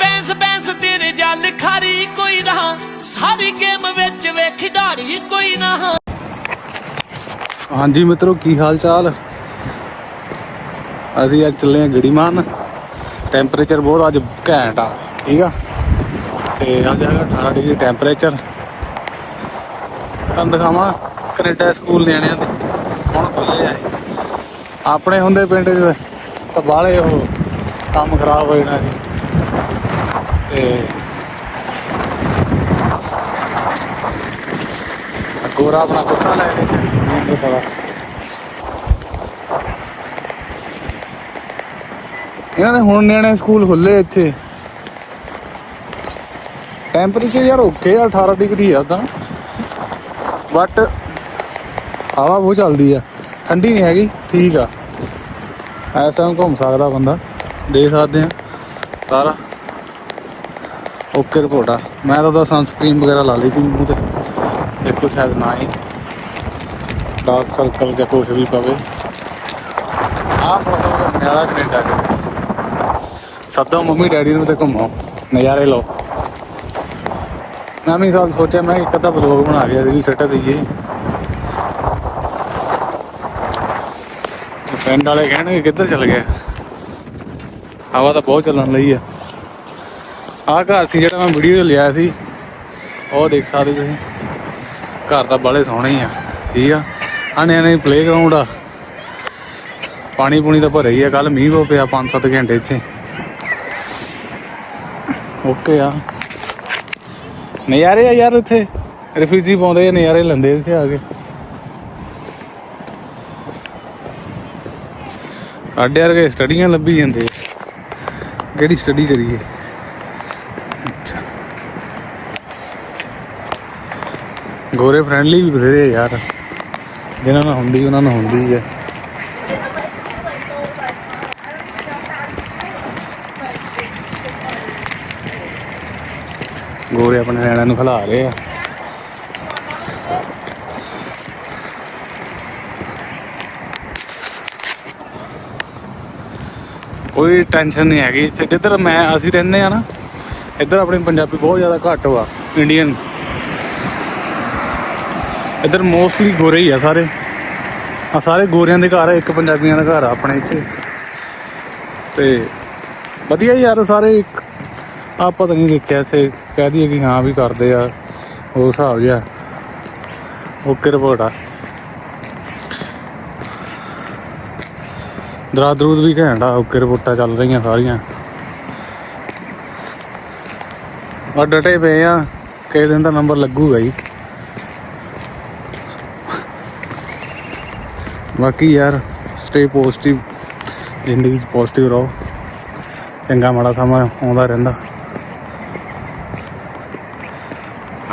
ਬੈਂਸ ਬੈਂਸ ਤੇਰੇ ਜਲ ਖਾਰੀ ਕੋਈ ਨਾ। ਸਾਰੀ ਗੇਮ ਵਿੱਚ ਵੇ ਖਿਡਾਰੀ ਕੋਈ ਨਾ। ਹਾਂਜੀ ਮਿੱਤਰੋ, ਕੀ ਹਾਲ ਚਾਲ? ਅਸੀਂ ਅੱਜ ਚੱਲੇ ਆ ਗੜੀਮਾਨ। ਟੈਂਪਰੇਚਰ ਬਹੁਤ ਅੱਜ ਘੈਂਟ ਆ, ਠੀਕ ਆ? ਤੇ ਅੱਜ ਹੈਗਾ 18 ਡਿਗਰੀ ਟੈਂਪਰੇਚਰ ਤੁਹਾਨੂੰ ਦਿਖਾਵਾਂ, ਕੈਨੇਡਾ ਸਕੂਲ ਨਿਆਣਿਆਂ ਦੇ। ਹੁਣ ਖੁੱਲੇ ਆ ਆਪਣੇ ਹੁੰਦੇ ਪਿੰਡ 'ਚ ਤਾਂ ਬਾਹਲੇ ਉਹ ਕੰਮ ਖਰਾਬ ਹੋ ਜਾਣਾ ਸੀ। ਤੇ ਗੋਰਾ ਆਪਣਾ ਕੁੱਤਾ ਲੈ ਕੇ ਮੈਨੂੰ ਪਤਾ ਇਹਨਾਂ ਦੇ ਹੁਣ ਨਿਆਣੇ ਸਕੂਲ ਖੁੱਲੇ ਇੱਥੇ। ਟੈਂਪਰੇਚਰ ਯਾਰ ਓਕੇ ਆ 18 ਡਿਗਰੀ ਆ ਤਾਂ। ਬਟ ਹਵਾ ਬਹੁਤ ਚੱਲਦੀ ਆ। ਠੰਡੀ ਨਹੀਂ ਹੈਗੀ, ਠੀਕ ਆ। ਐਸਾ ਘੁੰਮ ਸਕਦਾ ਬੰਦਾ। ਦੇਖ ਸਕਦੇ ਆ। ਸਾਰਾ ਓਕੇ ਰਿਪੋਰਟ ਆ। ਮੈਂ ਤਾਂ ਉਹਦਾ ਸਨਸਕ੍ਰੀਨ ਵਗੈਰਾ ਲਾ ਲਈ ਸੀ ਮੂੰਹ ਤੇ। ਦੇਖੋ ਸ਼ਾਇਦ ਨਾ ਹੀ ਡਾਰਕ ਸਰਕਲ ਜਾਂ ਕੁਛ ਵੀ ਪਵੇ। ਆਹ ਮੌਸਮ ਦਾ ਨਿਆਲਾ ਕੈਨੇਡਾ ਦੇ ਸੱਦੋ ਮੰਮੀ ਡੈਡੀ ਨੂੰ ਤੇ ਘੁੰਮੋ ਨਜ਼ਾਰੇ ਲਓ। ਮੈਂ ਵੀ ਸਾਲ ਸੋਚਿਆ, ਮੈਂ ਇੱਕ ਅੱਧਾ ਬਲੌਗ ਬਣਾ ਲਿਆ ਇਹਦੀ ਸੱਟ ਦਈਏ। ਪਿੰਡ ਵਾਲੇ ਕਹਿਣਗੇ ਕਿੱਧਰ ਚਲ ਗਏ ਹਵਾ ਤਾਂ ਬਹੁਤ ਚੱਲਣ ਲਈ ਆ। ਆਹ ਘਰ ਸੀ ਜਿਹੜਾ ਮੈਂ ਵੀਡੀਓ ਲਿਆ ਸੀ। ਉਹ ਦੇਖ ਸਕਦੇ ਤੁਸੀਂ। ਘਰ ਤਾਂ ਬਾਲੇ ਸੋਹਣੇ ਹੀ ਆ। ਠੀਕ ਆ। ਆਣੇ ਆਣੇ ਪਲੇ ਆ। ਪਾਣੀ ਪੂਣੀ ਤਾਂ ਭਰਿਆ ਹੀ ਆ। ਕੱਲ ਮੀਂਹ ਪੋ ਪਿਆ 5-7 ਘੰਟੇ ਇੱਥੇ। ਓਕੇ ਆ। ਨਜ਼ਾਰੇ ਆ ਯਾਰ ਇੱਥੇ। ਰਿਫਿਊਜੀ ਪਾਉਂਦੇ ਆ, ਨਜ਼ਾਰੇ ਲੈਂਦੇ ਇੱਥੇ ਆ ਕੇ। ਸਾਡੇ ਵਰਗੇ ਸਟੱਡੀਆਂ ਲੱਭੀ ਜਾਂਦੇ ਕਿਹੜੀ ਸਟੱਡੀ ਕਰੀਏ? ਗੋਰੇ ਫਰੈਂਡਲੀ ਵੀ ਬਥੇਰੇ ਯਾਰ। ਜਿਨ੍ਹਾਂ ਨਾਲ ਹੁੰਦੀ, ਉਹਨਾਂ ਨਾਲ ਹੁੰਦੀ ਹੈ ਗੋਰੇ ਆਪਣੇ ਨਿਆਣਿਆਂ ਨੂੰ ਖਿਲਾ ਰਹੇ ਆ। ਕੋਈ ਟੈਨਸ਼ਨ ਨਹੀਂ ਹੈਗੀ। ਇੱਥੇ ਜਿੱਧਰ ਮੈਂ, ਅਸੀਂ ਰਹਿੰਦੇ ਆ ਨਾ, ਇੱਧਰ ਆਪਣੇ ਪੰਜਾਬੀ ਬਹੁਤ ਜ਼ਿਆਦਾ ਘੱਟ ਵਾ ਇੰਡੀਅਨ ਇੱਧਰ ਮੋਸਟਲੀ ਗੋਰੇ ਹੀ ਆ ਸਾਰੇ। ਆ ਸਾਰੇ ਗੋਰਿਆਂ ਦੇ ਘਰ ਆ, ਇੱਕ ਪੰਜਾਬੀਆਂ ਦਾ ਘਰ ਆ ਆਪਣੇ ਇੱਥੇ। ਤੇ ਵਧੀਆ ਯਾਰ ਸਾਰੇ ਇੱਕ ਆ ਪਤਾ ਨਹੀਂ ਦੇਖਿਆ ਸੇ ਕਹਿ ਦਈਏ ਕਿ ਹਾਂ ਵੀ ਕਰਦੇ ਆ, ਉਹ ਹਿਸਾਬ ਜਿਹਾ। ਓਕੇ ਰਿਪੋਰਟ ਆ। ਦਰਾਦ ਦਰੂਦ ਵੀ ਘੈਂਟ ਆ, ਓਕੇ ਰਿਪੋਰਟਾਂ ਚੱਲ ਰਹੀਆਂ ਸਾਰੀਆਂ। ਆ ਡਟੇ ਪਏ ਆ ਕਈ ਦਿਨ ਦਾ ਨੰਬਰ ਲੱਗੂਗਾ ਜੀ ਬਾਕੀ ਯਾਰ ਸਟੇ ਪੋਜ਼ਿਟਿਵ ਜ਼ਿੰਦਗੀ 'ਚ ਪੋਜ਼ਿਟਿਵ ਰਹੋ। ਚੰਗਾ ਮਾੜਾ ਸਮਾਂ ਆਉਂਦਾ ਰਹਿੰਦਾ।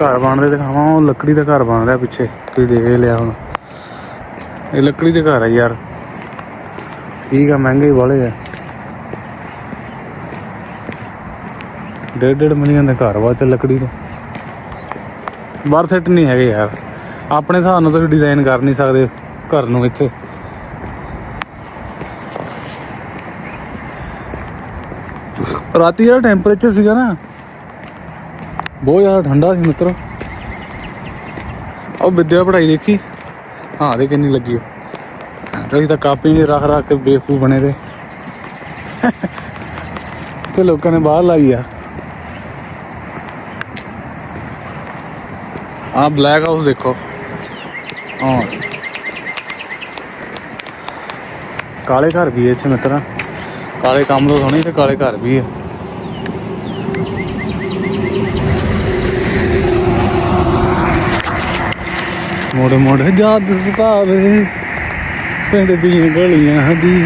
ਘਰ ਬਣਦੇ ਦਿਖਾਵਾਂ, ਉਹ ਲੱਕੜੀ ਦਾ ਘਰ ਬਣ ਰਿਹਾ ਪਿੱਛੇ। ਤੁਸੀਂ ਦੇਖ ਹੀ ਲਿਆ ਹੁਣ। ਇਹ ਲੱਕੜੀ ਦੇ ਘਰ ਆ ਯਾਰ। ਠੀਕ ਆ, ਮਹਿੰਗੇ ਵਾਲੇ ਆ। ਡੇਢ ਡੇਢ ਮਿਲੀਅਨ ਦੇ ਘਰ ਵਾ ਤੇ ਲੱਕੜੀ ਦੇ। ਬਾਹਰ ਸੈੱਟ ਨਹੀਂ ਹੈਗੇ ਯਾਰ। ਆਪਣੇ ਹਿਸਾਬ ਨਾਲ ਤੁਸੀਂ ਡਿਜ਼ਾਈਨ ਕਰ ਨਹੀਂ ਸਕਦੇ। ਘਰ ਨੂੰ ਇੱਥੇ। ਰਾਤੀ ਜਿਹੜਾ ਟੈਂਪਰੇਚਰ ਸੀਗਾ ਨਾ, ਬਹੁਤ ਜ਼ਿਆਦਾ ਠੰਡਾ ਸੀ ਮਿੱਤਰੋ। ਉਹ ਵਿਦਿਆ ਪੜਾਈ ਦੇਖੀ। ਹਾਂ ਦੇ ਕਿੰਨੀ ਲੱਗੀ ਉਹ। ਤੁਸੀਂ ਤਾਂ ਕਾਪੀ ਨਹੀਂ ਰੱਖ ਰੱਖ ਕੇ ਬੇਵਕੂਫ ਬਣੇ ਦੇ ਤੇ ਲੋਕਾਂ ਨੇ ਬਾਹਰ ਲਾਈ ਆ। ਆ ਬਲੈਕ ਹਾਊਸ ਦੇਖੋ। ਹਾਂ ਕਾਲੇ ਘਰ ਵੀ ਹੈ ਇੱਥੇ ਮਿੱਤਰਾ ਕਾਲੇ ਕੰਮ ਤੋਂ ਸੋਹਣੇ ਤੇ ਕਾਲੇ ਘਰ ਵੀ ਹੈ। ਮੋੜ ਮੋੜ ਯਾਦ ਸਤਾਵੇ, ਪਿੰਡ ਦੀਆਂ ਗਲੀਆਂ ਦੀ।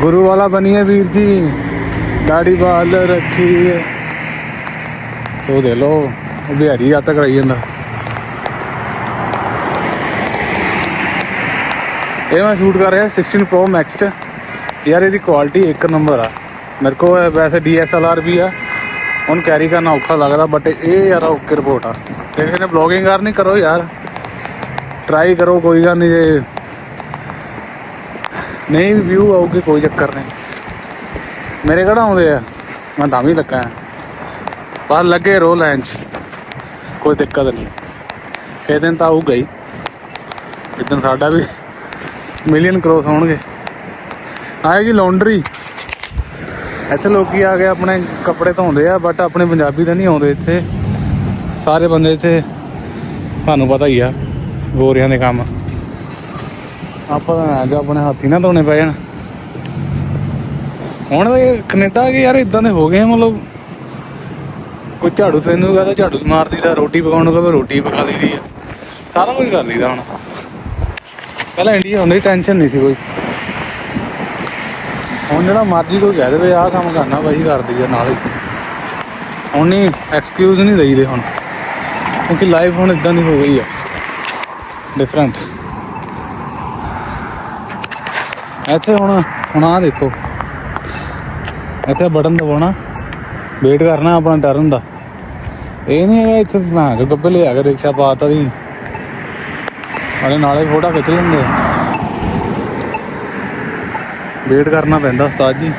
ਗੁਰੂ ਵਾਲਾ ਬਣੀਏ ਵੀਰ ਜੀ, ਦਾੜੀ ਬਾਲ ਰੱਖੀ ਹੈ। ਸੋ ਦੇ ਲੋ ਬਿਹਾਰੀ ਆ ਕਰਾਈ ਜਾਂਦਾ। ਇਹ ਮੈਂ ਸ਼ੂਟ ਕਰ ਰਿਹਾ 16 Pro Max ਚ। ਯਾਰ ਇਹਦੀ ਕੁਆਲਿਟੀ ਇੱਕ ਨੰਬਰ ਆ। ਮੇਰੇ ਕੋਲ ਵੈਸੇ DSLR ਵੀ ਆ। ਹੁਣ ਕੈਰੀ ਕਰਨਾ ਔਖਾ ਲੱਗਦਾ ਬਟ ਇਹ ਯਾਰ ਓਕੇ ਰਿਪੋਰਟ ਆ। ਜੇ ਕਿਸੇ ਨੇ ਬਲੌਗਿੰਗ ਕਰਨੀ, ਕਰੋ ਯਾਰ। ਟਰਾਈ ਕਰੋ, ਕੋਈ ਗੱਲ ਨਹੀਂ ਜੇ। ਨਹੀਂ ਵੀ ਵਿਊ ਆਊਗੀ, ਕੋਈ ਚੱਕਰ ਨਹੀਂ ਮੇਰੇ ਕਿਹੜਾ ਆਉਂਦੇ ਆ? ਮੈਂ ਤਾਂ ਵੀ ਲੱਗਾ ਪਰ ਲੱਗੇ ਰੋ ਲਾਈਨ 'ਚ। ਕੋਈ ਦਿੱਕਤ ਨਹੀਂ ਕਿਸੇ ਦਿਨ ਤਾਂ ਆਊਗਾ ਹੀ। ਜਿੱਦਣ ਸਾਡਾ ਵੀ ਮਿਲੀਅਨ ਕ੍ਰੋਸ ਹੋਣਗੇ ਆਏਗੀ ਲਾਉਂਡਰੀ ਇੱਥੇ ਲੋਕੀ ਆ ਕੇ ਆਪਣੇ ਕੱਪੜੇ ਧੋਂਦੇ ਆ ਬਟ ਆਪਣੇ ਪੰਜਾਬੀ ਤਾਂ ਨਹੀਂ ਆਉਂਦੇ ਇੱਥੇ। ਸਾਰੇ ਬੰਦੇ ਇੱਥੇ, ਤੁਹਾਨੂੰ ਪਤਾ ਹੀ ਆ, ਗੋਰਿਆਂ ਦੇ ਕੰਮ। ਆਪਾਂ ਤਾਂ ਅੱਜ ਆਪਣੇ ਹੱਥੀ ਨਾ ਧੋਣੇ ਪਏ ਜਾਣ ਹੁਣ ਤਾਂ ਇਹ ਕੈਨੇਡਾ ਕੇ ਯਾਰ ਇਦਾਂ ਦੇ ਹੋ ਗਏ ਮਤਲਬ ਕੋਈ ਝਾੜੂ ਫੇਰਨੂਗਾ ਤਾਂ ਝਾੜੂ ਮਾਰਦੀ ਦਾ ਰੋਟੀ ਪਕਾਉਣ ਨੂੰ ਕਹੇ ਰੋਟੀ ਪਕਾ ਲਈਦੀ ਆ। ਸਾਰਾ ਕੁਝ ਕਰ ਲਈਦਾ ਹੁਣ। ਪਹਿਲਾਂ ਇੰਡੀਆ ਹੁੰਦੀ ਟੈਨਸ਼ਨ ਨਹੀਂ ਸੀ ਕੋਈ। ਹੁਣ ਜਿਹੜਾ ਮਰਜ਼ੀ ਕੋਈ ਕਹਿ ਦੇਵੇ, ਆਹ ਕੰਮ ਕਰਨਾ ਬਾਈ ਕਰਦੀ ਆ ਨਾਲ ਹੀ। ਹੁਣ ਨਹੀਂ ਐਕਸਕਿਊਜ਼ ਨਹੀਂ ਦਈਦੇ ਹੁਣ, ਕਿਉਂਕਿ ਲਾਈਫ ਹੁਣ ਇਦਾਂ ਦੀ ਹੋ ਗਈ ਆ। ਡਿਫਰੈਂਟ ਇੱਥੇ ਹੁਣ ਹੁਣ ਆ ਦੇਖੋ। ਇੱਥੇ ਬਟਨ ਦਬਾਉਣਾ ਵੇਟ ਕਰਨਾ ਆਪਣਾ ਟਰਨ ਦਾ। ਇਹ ਨਹੀਂ ਹੈਗਾ ਇੱਥੇ ਨਾ ਜੋ ਗੱਬੇ ਲਿਆ ਕੇ ਰਿਕਸ਼ਾ ਪਾਤਾ ਦੀ ਅਰੇ ਨਾਲੇ ਫੋਟੋ ਖਿੱਚ ਲੈਂਦੇ ਵੇਟ ਕਰਨਾ ਪੈਂਦਾ ਉਸਤਾਦ ਜੀ।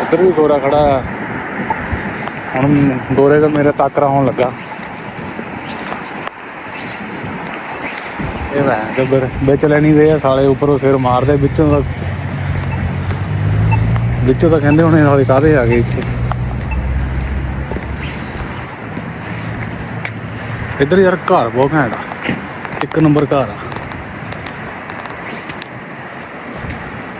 ਉੱਧਰ ਵੀ ਗੋਰਾ ਖੜਾ ਆ। ਹੁਣ ਗੋਰੇ ਦਾ ਮੇਰੇ ਤਾਕਰਾ ਹੋਣ ਲੱਗਾ। ਇਹ ਵੈ ਗੱਬਰ ਵਿੱਚ ਲੈਣੀ ਦੇ ਆ, ਸਾਲੇ ਉੱਪਰੋਂ ਸਿਰ ਮਾਰਦੇ, ਵਿੱਚੋਂ ਤਾਂ ਵਿੱਚੋਂ ਤਾਂ ਕਹਿੰਦੇ ਹੁਣੇ ਨਾਲੇ ਕਾਹਦੇ ਆ ਗਏ ਇੱਥੇ। ਇੱਧਰ ਯਾਰ ਘਰ ਬਹੁਤ ਘੈਂਟ ਆ। ਇੱਕ ਨੰਬਰ ਘਰ ਆ।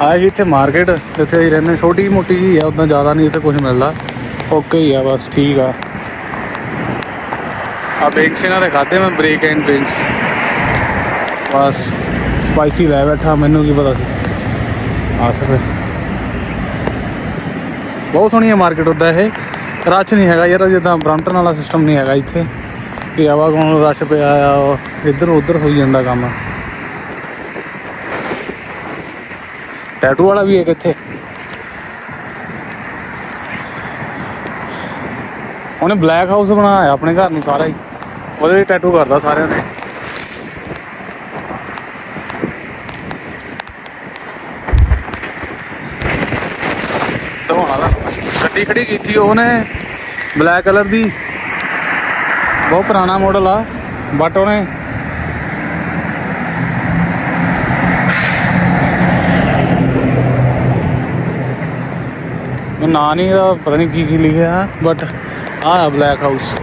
ਆ ਜੀ ਇੱਥੇ ਮਾਰਕੀਟ ਜਿੱਥੇ ਅਸੀਂ ਰਹਿੰਦੇ ਛੋਟੀ ਮੋਟੀ ਜੀ ਆ, ਉਦਾਂ ਜ਼ਿਆਦਾ ਨਹੀਂ ਇੱਥੇ ਕੁਝ ਮਿਲਦਾ। ਓਕੇ ਹੀ ਆ ਬਸ, ਠੀਕ ਆ। ਆ ਬੇਕਸ ਇਹਨਾਂ ਦੇ ਖਾਦੇ ਮੈਂ ਬ੍ਰੇਕ ਐਂਡ ਬੇਕਸ। ਬਸ, ਸਪਾਈਸੀ ਲੈ ਬੈਠਾ, ਮੈਨੂੰ ਕੀ ਪਤਾ ਸੀ। ਆ ਸਕੇ। ਬਹੁਤ ਸੋਹਣੀ ਹੈ ਮਾਰਕੀਟ ਉੱਦਾਂ ਇਹ। ਰਸ਼ ਨਹੀਂ ਹੈਗਾ ਯਾਰ, ਜਿੱਦਾਂ ਬ੍ਰਾਂਟਨ ਵਾਲਾ ਸਿਸਟਮ ਨਹੀਂ ਹੈਗਾ ਇੱਥੇ। ਕਿ ਆਵਾਗੋਣ ਰਸ਼ ਪਿਆ ਆ, ਉਹ ਇੱਧਰ ਉੱਧਰ ਹੋਈ ਜਾਂਦਾ ਕੰਮ। ਟੈਟੂ ਵਾਲਾ ਵੀ ਹੈ ਕਿੱਥੇ? ਉਹਨੇ ਬਲੈਕ ਹਾਊਸ ਬਣਾਇਆ ਆਪਣੇ ਘਰ ਨੂੰ ਸਾਰਾ ਹੀ। ਉਹਦੇ ਵਿੱਚ ਟੈਟੂ ਕਰਦਾ ਸਾਰਿਆਂ ਦੇ ਦਿਖਾਉਣਾ ਦਾ ਗੱਡੀ ਖੜੀ ਕੀਤੀ ਉਹਨੇ ਬਲੈਕ ਕਲਰ ਦੀ। ਬਹੁਤ ਪੁਰਾਣਾ ਮਾਡਲ ਆ ਬਟ ਉਹਨੇ ਉਹ ਨਾਂ ਨਹੀਂ ਇਹਦਾ, ਪਤਾ ਨਹੀਂ ਕੀ ਕੀ ਲਿਖਿਆ ਬਟ ਆਹ ਆ ਬਲੈਕ ਹਾਊਸ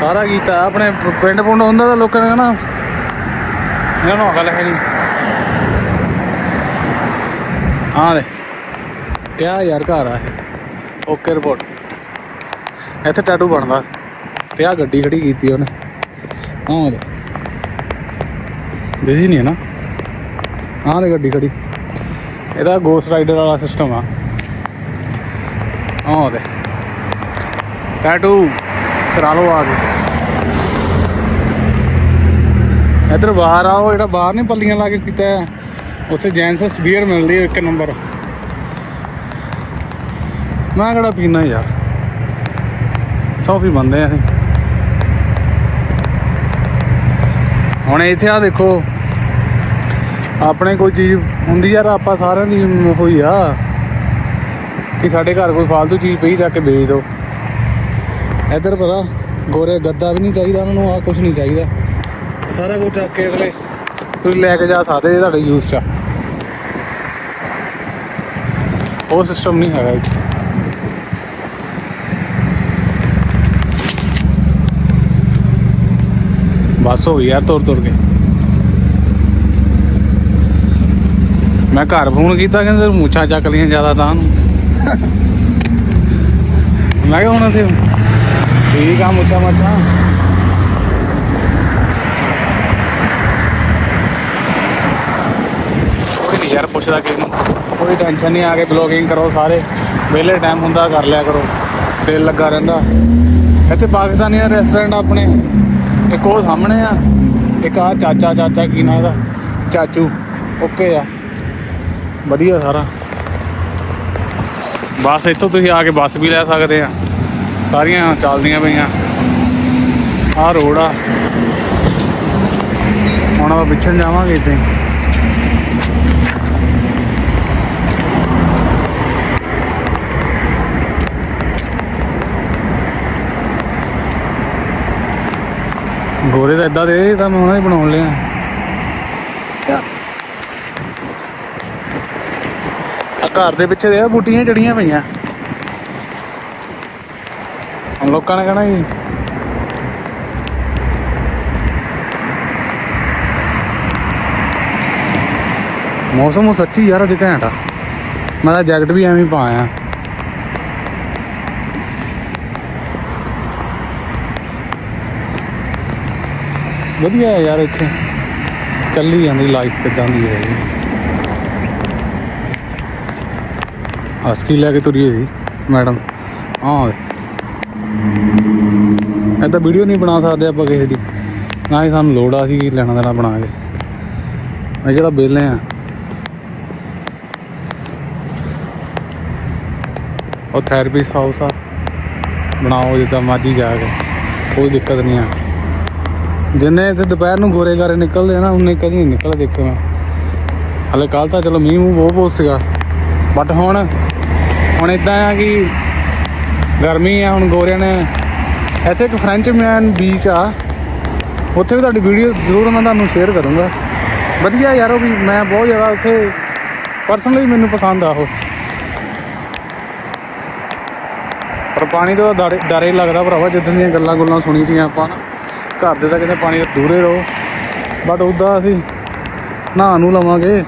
ਸਾਰਾ ਕੀਤਾ, ਆਪਣੇ ਪਿੰਡ ਪੁੰਡ ਹੁੰਦਾ ਤਾਂ ਲੋਕਾਂ ਨੇ ਕਹਣਾ। ਇਹਨਾਂ ਨੂੰ ਅਕਲ ਹੈ ਨਹੀਂ ਆਹ ਦੇ ਕਿਆ ਯਾਰ ਘਰ ਆ ਇਹ। ਓਕੇ ਰਿਪੋਰਟ ਇੱਥੇ ਟੈਟੂ ਬਣਦਾ। ਤੇ ਆ ਗੱਡੀ ਖੜੀ ਕੀਤੀ ਉਹਨੇ। ਆਹ ਦੇ ਬਿਜ਼ੀ ਨਹੀਂ ਹੈ ਨਾ? ਆਹ ਦੇ ਗੱਡੀ ਖੜੀ। ਇਹਦਾ ਗੋਸ ਰਾਈਡਰ ਵਾਲਾ ਸਿਸਟਮ ਆ। ਆਹ ਦੇ ਟੈਟੂ ਕਰਾ ਲਓ ਆ ਕੇ। ਇੱਧਰ ਬਾਹਰ ਆਓ, ਜਿਹੜਾ ਬਾਹਰ ਨਹੀਂ ਪੱਲੀਆਂ ਲਾ ਕੇ ਕੀਤਾ ਹੈ, ਉੱਥੇ ਬੀਅਰ ਮਿਲਦੀ ਹੈ ਇੱਕ ਨੰਬਰ ਮੈਂ ਕਿਹੜਾ ਪੀਣਾ ਯਾਰ। ਸੌਫੀ ਬੰਦੇ ਆ ਅਸੀਂ। ਹੁਣ ਇੱਥੇ ਆ ਦੇਖੋ। ਆਪਣੇ ਕੋਈ ਚੀਜ਼ ਹੁੰਦੀ ਯਾਰ, ਆਪਾਂ ਸਾਰਿਆਂ ਦੀ ਹੋਈ ਆ। ਕਿ ਸਾਡੇ ਘਰ ਕੋਈ ਫालतू ਚੀਜ਼ ਪਈ ਜਾ ਕੇ ਵੇਚ ਦਿਓ ਇੱਧਰ ਪਤਾ, ਗੋਰੇ ਗੱਦਾ ਵੀ ਨਹੀਂ ਚਾਹੀਦਾ ਉਹਨਾਂ ਨੂੰ ਆ ਕੁਝ ਨਹੀਂ ਚਾਹੀਦਾ। ਸਾਰਾ ਕੁਝ ਚੱਕ ਕੇ ਅਗਲੇ ਤੁਸੀਂ ਲੈ ਕੇ ਜਾ ਸਕਦੇ ਜੇ ਤੁਹਾਡੇ ਯੂਜ਼ 'ਚ। ਉਹ ਸਿਸਟਮ ਨਹੀਂ ਹੈਗਾ ਇੱਥੇ। ਬਸ ਹੋ ਗਈ ਯਾਰ ਤੁਰ ਤੁਰ ਕੇ। ਮੈਂ ਘਰ ਫੋਨ ਕੀਤਾ ਕਹਿੰਦੇ ਮੁੱਛਾਂ ਚੱਕ ਲੀਆਂ ਜ਼ਿਆਦਾ ਤਾਂ ਨੂੰ। ਮੈਂ ਕਿਹਾ ਹੁਣ ਅਸੀਂ ਠੀਕ ਆ ਮੁੱਛਾਂ ਮੱਛਾਂ ਕੋਈ ਨਹੀਂ ਯਾਰ ਪੁੱਛਦਾ ਕਿਸੇ ਨੂੰ। ਕੋਈ ਟੈਨਸ਼ਨ ਨਹੀਂ ਆ ਕੇ ਬਲੌਗਿੰਗ ਕਰੋ ਸਾਰੇ। ਵਿਹਲੇ ਟਾਈਮ ਹੁੰਦਾ, ਕਰ ਲਿਆ ਕਰੋ। ਦਿਲ ਲੱਗਾ ਰਹਿੰਦਾ। ਇੱਥੇ ਪਾਕਿਸਤਾਨੀ ਰੈਸਟੋਰੈਂਟ ਆਪਣੇ। ਇੱਕ ਉਹ ਸਾਹਮਣੇ ਆ। ਇੱਕ ਆ ਚਾਚਾ ਚਾਚਾ ਕੀ ਨਾਂ ਇਹਦਾ? ਚਾਚੂ। ਓਕੇ ਆ। ਵਧੀਆ ਸਾਰਾ। ਬੱਸ ਇੱਥੋਂ ਤੁਸੀਂ ਆ ਕੇ ਬੱਸ ਵੀ ਲੈ ਸਕਦੇ ਆ। ਸਾਰੀਆਂ ਚੱਲਦੀਆਂ ਪਈਆਂ। ਆਹ ਰੋਡ ਆ। ਹੁਣ ਆਪਾਂ ਪਿੱਛੇ ਜਾਵਾਂਗੇ ਇੱਥੇ। ਗੋਰੇ ਤਾਂ ਇਦਾਂ ਦੇ ਤਾਂ ਮੈਂ ਉਹਨਾਂ ਦੇ ਬਣਾਉਣ ਲਿਆ ਆ। ਘਰ ਦੇ ਪਿੱਛੇ ਦੇ ਆ ਬੂਟੀਆਂ ਜੜੀਆਂ ਪਈਆਂ। ਹੁਣ ਲੋਕਾਂ ਨੇ ਕਹਣਾ ਜੀ। ਮੌਸਮ ਸੱਚੀ ਯਾਰ, ਅੱਜ ਘੈਂਟ ਆ। ਮੈਂ ਤਾਂ ਜੈਕਟ ਵੀ ਐਵੇਂ ਹੀ ਪਾਇਆ ਵਧੀਆ ਹੈ ਯਾਰ ਇੱਥੇ। ਚੱਲੀ ਜਾਂਦੀ ਲਾਈਫ ਕਿਦਾਂ ਦੀ ਹੈ ਹਸਕੀ ਲੈ ਕੇ ਤੁਰੀ ਸੀ ਮੈਡਮ ਹਾਂ ਐਦਾਂ ਵੀਡੀਓ ਨਹੀਂ ਬਣਾ ਸਕਦੇ ਆਪਾਂ ਕਿਸੇ ਦੀ। ਨਾ ਹੀ ਸਾਨੂੰ ਲੋੜ ਆ ਸੀ ਕੀ ਲੈਣਾ ਦੇਣਾ ਬਣਾ ਕੇ। ਇਹ ਜਿਹੜਾ ਬੇਲੇ ਆ ਉਹ ਥੈਰੇਪਿਸਟ ਹਾਊਸ ਆ। ਬਣਾਓ ਜਿੱਦਾਂ ਮਰਜ਼ੀ ਜਾ ਕੇ। ਕੋਈ ਦਿੱਕਤ ਨਹੀਂ ਆ। ਜਿੰਨੇ ਇੱਥੇ ਦੁਪਹਿਰ ਨੂੰ ਗੋਰੇ ਗਾਰੇ ਨਿਕਲਦੇ ਆ ਨਾ ਉਹਨੇ ਕਦੀ ਨਹੀਂ ਨਿਕਲ ਦੇਖੇ ਮੈਂ ਹਲੇ ਕੱਲ ਤਾਂ ਚਲੋ ਮੀਂਹ ਮੂੰਹ ਬਹੁਤ ਬਹੁਤ ਸੀਗਾ। ਬਟ ਹੁਣ ਹੁਣ ਇਦਾਂ ਆ ਕਿ ਗਰਮੀ ਆ, ਹੁਣ ਗੋਰਿਆਂ ਨੇ ਇੱਥੇ ਇੱਕ ਫ੍ਰੈਂਚ ਮੈਨ ਬੀਚ ਆ। ਉੱਥੇ ਵੀ ਤੁਹਾਡੀ ਵੀਡੀਓ ਜ਼ਰੂਰ ਮੈਂ ਤੁਹਾਨੂੰ ਸ਼ੇਅਰ ਕਰੂੰਗਾ। ਵਧੀਆ ਯਾਰ ਉਹ ਵੀ, ਮੈਂ ਬਹੁਤ ਜ਼ਿਆਦਾ ਉੱਥੇ ਪਰਸਨਲੀ ਮੈਨੂੰ ਪਸੰਦ ਆ ਉਹ। ਪਰ ਪਾਣੀ ਤੋਂ ਤਾਂ ਡਰ ਡਰ ਹੀ ਲੱਗਦਾ ਭਰਾਵਾ, ਜਿੱਦਾਂ ਦੀਆਂ ਗੱਲਾਂ ਗੁੱਲਾਂ ਸੁਣੀ ਦੀਆਂ ਆਪਾਂ ਨਾ। ਘਰ ਦੇ ਤਾਂ ਕਹਿੰਦੇ ਪਾਣੀ ਤੋਂ ਦੂਰੇ ਰਹੋ ਬਟ ਉਦਾਂ ਅਸੀਂ ਨਹਾ ਨੂੰ ਲਵਾਂਗੇ।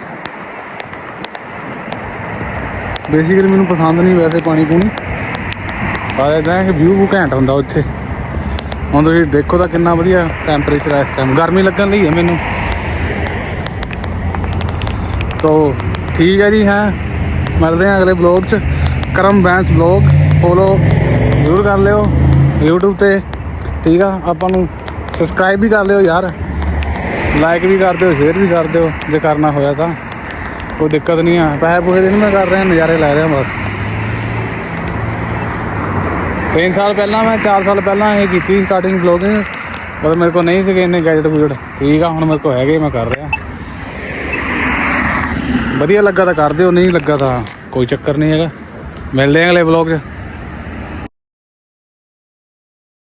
ਬੇਸਿਕਲੀ ਮੈਨੂੰ ਪਸੰਦ ਨਹੀਂ ਵੈਸੇ ਪਾਣੀ ਪੂਣੀ। ਪਰ ਇਦਾਂ ਕਿ ਵਿਊ ਵੀ ਘੈਂਟ ਹੁੰਦਾ ਉੱਥੇ। ਹੁਣ ਤੁਸੀਂ ਦੇਖੋ ਤਾਂ ਕਿੰਨਾ ਵਧੀਆ ਟੈਂਪਰੇਚਰ ਹੈ ਇਸ ਟਾਈਮ ਗਰਮੀ ਲੱਗਣ ਲਈ ਹੈ ਮੈਨੂੰ। ਤੋ ਠੀਕ ਹੈ ਜੀ, ਹਾਂ। ਮਿਲਦੇ ਹਾਂ ਅਗਲੇ ਬਲੌਗ 'ਚ। ਕਰਮ ਬੈਂਸ ਬਲੌਗ ਫੋਲੋ ਜ਼ਰੂਰ ਕਰ ਲਿਓ YouTube ਤੇ। ਠੀਕ ਆ, ਆਪਾਂ ਨੂੰ ਸਬਸਕ੍ਰਾਈਬ ਵੀ ਕਰ ਲਿਓ ਯਾਰ ਲਾਈਕ ਵੀ ਕਰ ਦਿਓ ਸ਼ੇਅਰ ਵੀ ਕਰ ਦਿਓ ਜੇ ਕਰਨਾ ਹੋਇਆ ਤਾਂ ਕੋਈ ਦਿੱਕਤ ਨਹੀਂ ਆ ਪੈਸੇ ਪੂਸੇ ਦੇ ਨਹੀਂ ਮੈਂ ਕਰ ਰਿਹਾ ਨਜ਼ਾਰੇ ਲੈ ਰਿਹਾ ਬਸ ਤਿੰਨ ਸਾਲ ਪਹਿਲਾਂ ਮੈਂ 4 ਸਾਲ ਪਹਿਲਾਂ ਇਹ ਕੀਤੀ ਸਟਾਰਟਿੰਗ ਬਲੌਗਿੰਗ ਉਦੋਂ ਮੇਰੇ ਕੋਲ ਨਹੀਂ ਸੀਗੇ ਇੰਨੇ ਗੈਜਟ ਗੁਜਟ ਠੀਕ ਆ ਹੁਣ ਮੇਰੇ ਕੋਲ ਹੈਗੇ ਮੈਂ ਕਰ ਰਿਹਾ ਵਧੀਆ ਲੱਗਾ ਤਾਂ ਕਰ ਦਿਓ ਨਹੀਂ ਲੱਗਾ ਤਾਂ ਕੋਈ ਚੱਕਰ ਨਹੀਂ ਹੈਗਾ ਮਿਲਦੇ ਆਂ ਅਗਲੇ ਬਲੌਗ 'ਚ